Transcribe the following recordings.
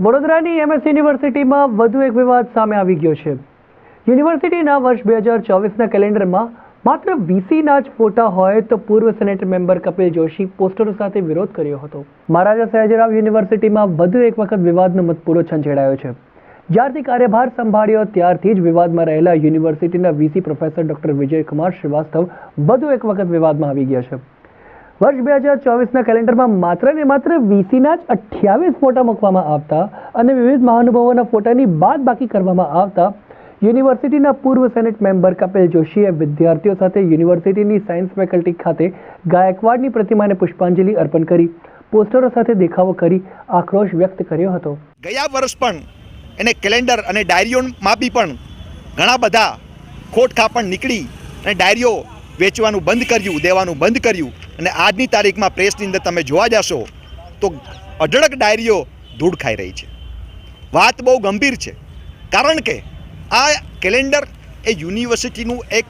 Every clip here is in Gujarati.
વડોદરાની એમએસ યુનિવર્સિટીમાં વધુ એક વિવાદ સામે આવી ગયો છે. યુનિવર્સિટીના વર્ષ બે હજાર ચોવીસના કેલેન્ડરમાં માત્ર વીસીના જ ફોટા હોય તો પૂર્વ સેનેટ મેમ્બર કપિલ જોશી પોસ્ટરો સાથે વિરોધ કર્યો હતો. મહારાજા સયાજીરાવ યુનિવર્સિટીમાં વધુ એક વખત વિવાદનો મતપૂરો છંછેડાયો છે. જ્યારથી કાર્યભાર સંભાળ્યો ત્યારથી જ વિવાદમાં રહેલા યુનિવર્સિટીના VC professor doctor Vijaykumar Shrivastava વધુ એક વખત વિવાદમાં આવી ગયા છે. વર્ષ બે હજાર ચોવીસના કેલેન્ડરમાં માત્ર ને માત્ર વીસીના જ અઠ્યાવીસ ફોટા મૂકવામાં આવતા અને વિવિધ મહાનુભાવોના ફોટાની બાદ બાકી કરવામાં આવતા યુનિવર્સિટીના પૂર્વ સેનેટ મેમ્બર કપિલ જોશીએ વિદ્યાર્થીઓ સાથે યુનિવર્સિટીની સાયન્સ ફેકલ્ટી ખાતે ગાયકવાડની પ્રતિમાને પુષ્પાંજલિ અર્પણ કરી, પોસ્ટરો સાથે દેખાવો કરી આક્રોશ વ્યક્ત કર્યો હતો. ગયા વર્ષ પણ એને કેલેન્ડર અને ડાયરીઓમાં બી પણ ઘણા બધા ખોટખા પણ નીકળી અને ડાયરીઓ વેચવાનું બંધ કર્યું દેવાનું બંધ કર્યું અને આજની તારીખમાં પ્રેસની અંદર તમે જોવા જશો તો અઢળક ડાયરીઓ ધૂળ ખાઈ રહી છે. વાત બહુ ગંભીર છે. કારણ કે આ કેલેન્ડર એ યુનિવર્સિટીનું એક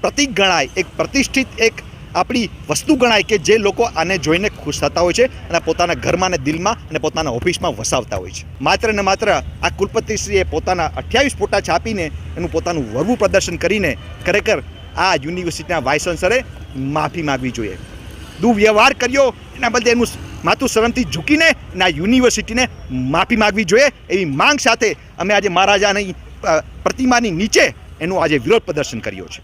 પ્રતિક ગણાય, એક પ્રતિષ્ઠિત એક આપણી વસ્તુ ગણાય કે જે લોકો આને જોઈને ખુશ થતા હોય છે અને પોતાના ઘરમાં અને દિલમાં અને પોતાના ઓફિસમાં વસાવતા હોય છે. માત્ર ને માત્ર આ કુલપતિશ્રીએ પોતાના અઠ્યાવીસ ફોટા છાપીને એનું પોતાનું વરવું પ્રદર્શન કરીને ખરેખર આ યુનિવર્સિટીના વાઇસ ચાન્સલરે માફી માગવી જોઈએ. દુર્વ્યવહાર કર્યો, એના બદલે એનું માથું શરમથી ઝૂકીને એના યુનિવર્સિટીને માફી માગવી જોઈએ એવી માંગ સાથે અમે આજે મહારાજાની પ્રતિમાની નીચે એનું આજે વિરોધ પ્રદર્શન કર્યો છે.